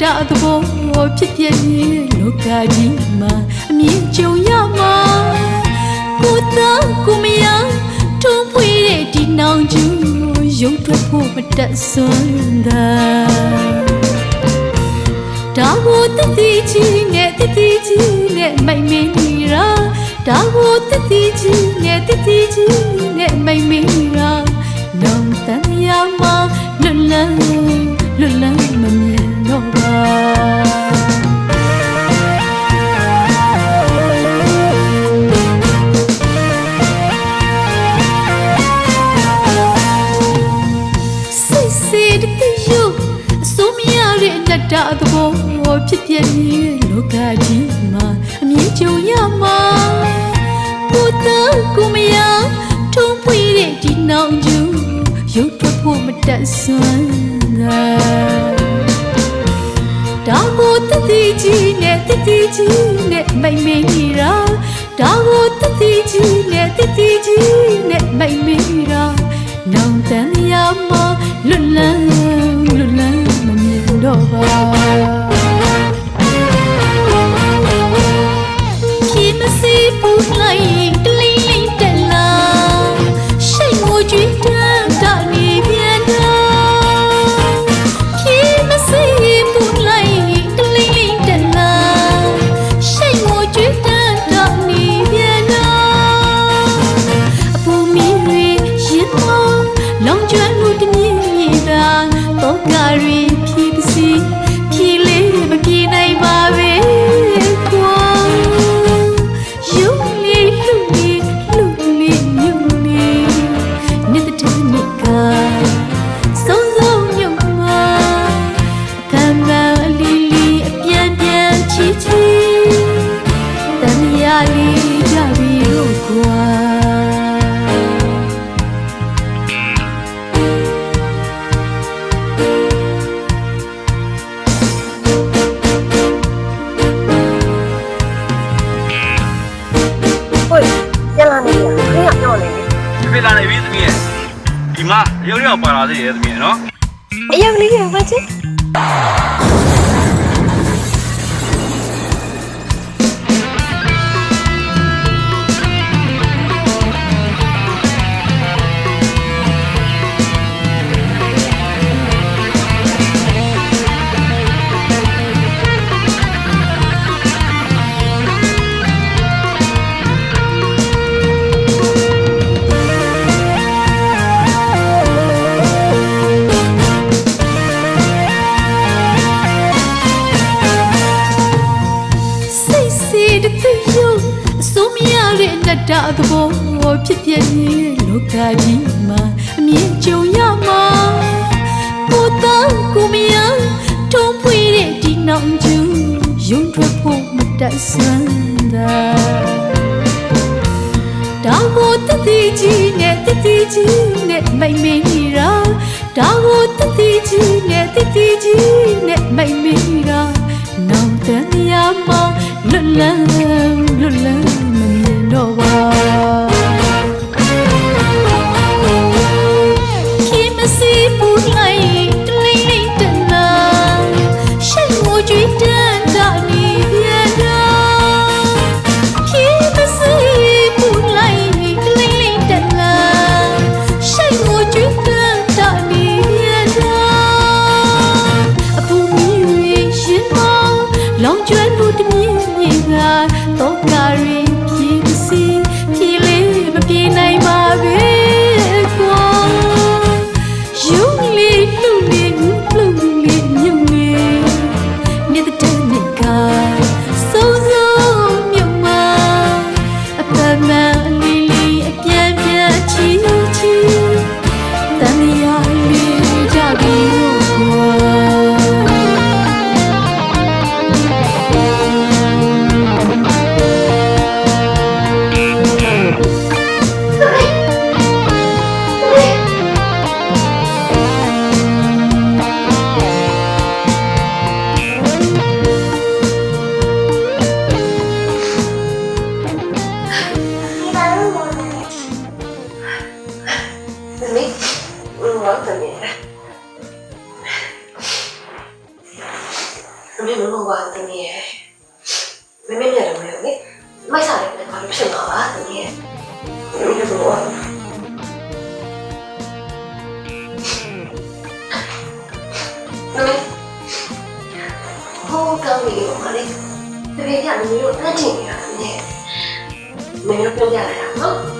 တသိယုအစိုးမရတဲ့နတ္တသဘောဖြစ်ပြရဲ့လောကကြီးမှာအမြင်ကြုံရမှာကိုသားကိုမယားထုံးဖွေးတဲ့ဒီနောင်ကျူရုပ်ထွက်ဖို့မတတ်စွမ်းသာဒါကိုတတိကြီးနဲ့တတိကြီးနဲ့မိတ်မင်းရာဒါကိုတတိကြီးနဲ့တတိကြီးနဲ့မိတ်မင်း တဲ့နတ္တသဘောဖြစ်ပြရဲ့လောကကြီးမှာအမြင်ကြုံရမှာကိုသားကိုမယားထုံးဖွေးတဲ့ဒီနောင်ကျူရုပ်ထွက်ဖို့မတတ်စွမ်းသာဒါကိုတတိကြီးနဲ့တတိကြီးနဲ့မိတ်မင်းရာဒါကိုတတိကြီးနဲ့တတိကြီးနဲ့မိတ်မင်းရာနောင်တန်ရမလွတ်လန်းလွတ်လန်းမမြ င် ဒီမှာရုပ်ရောက်ပါလာသေးရဲ့သမီးရဲ့နော်အယောက်လေးရပါချင် သဘောဖြစ်ပြရဲ့လောကကြီးမှာအမြင်ကြုံရမှာကိုသားကိုမယားထုံးဖွေးတဲ့ဒီနောင်ကျူရုံထွက်ဖို့မတတ်စွမ်းသာဒါကိုတတိကြီးနဲ့တတိကြီးနဲ့မိတ်မင်းရာဒါကိုတတိကြီးနဲ့တတိကြီးနဲ့မိတ်မင်းရာနောင်တန်ရမလွတ်လန်းလွတ်လန်း သမီးငေါ့သမီးသမီးမလို့ပါသမီးရဲ့မမေ့ရတော့မယ်လေမိုက်စားတယ်လည်းဘာလို့ဖြစ်မှာပါသမီးရဲ့သမီးတို့ဘာသမီးဟိုကောင်းပြီခလေးသမီးကမမေ့လို့တတ်ချင်နေတာသမီးမမေ့ပြောပြရတာနော်